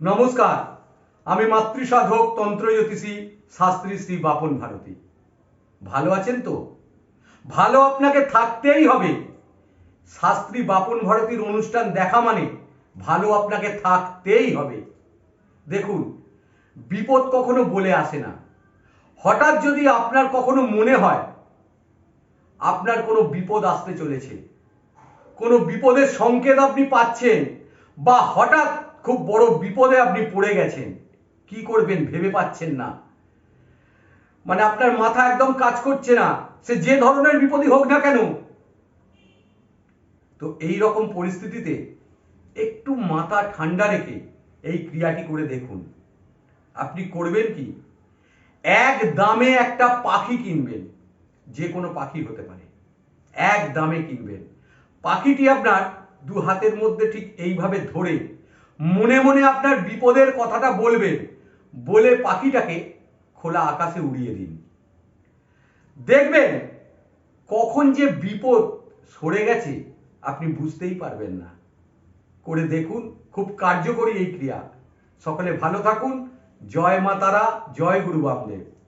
নমস্কার। আমি মাতৃসাধক তন্ত্রজ্যোতিষী শাস্ত্রী শ্রী বাপন ভারতী। ভালো আছেন তো? ভালো আপনাকে থাকতেই হবে। শাস্ত্রী বাপন ভারতীর অনুষ্ঠান দেখা মানে ভালো আপনাকে থাকতেই হবে। দেখুন, বিপদ কখনো বলে আসে না। হঠাৎ যদি আপনার কখনো মনে হয়, আপনার কোনো বিপদ আসতে চলেছে। কোনো বিপদের সংকেত আপনি পাচ্ছেন বা হঠাৎ খুব বড় বিপদে আপনি পড়ে গেছেন। কি করবেন ভেবে পাচ্ছেন না। মানে আপনার মাথা একদম কাজ করছে না। সে যে ধরনের বিপদই হোক না কেন। তো এই রকম পরিস্থিতিতে একটু মাথা ঠান্ডা রেখে এই ক্রিয়াটি করে দেখুন। আপনি করবেন কি? এক দামে একটা পাখি কিনবেন। যে কোনো পাখি হতে পারে। এক দামে কিনবেন। পাখিটি আপনার দু হাতের মধ্যে ঠিক এইভাবে ধরে মনে মনে আপনার বিপদের কথাটা বলবেন বলে পাখিটাকে খোলা আকাশে উড়িয়ে দিন। দেখবেন, কখন যে বিপদ সরে গেছে, আপনি বুঝতেই পারবেন না। করে দেখুন, খুব কার্যকরী এই ক্রিয়া। সকলে ভালো থাকুন। জয় মা তারা, জয় গুরু বামদেব।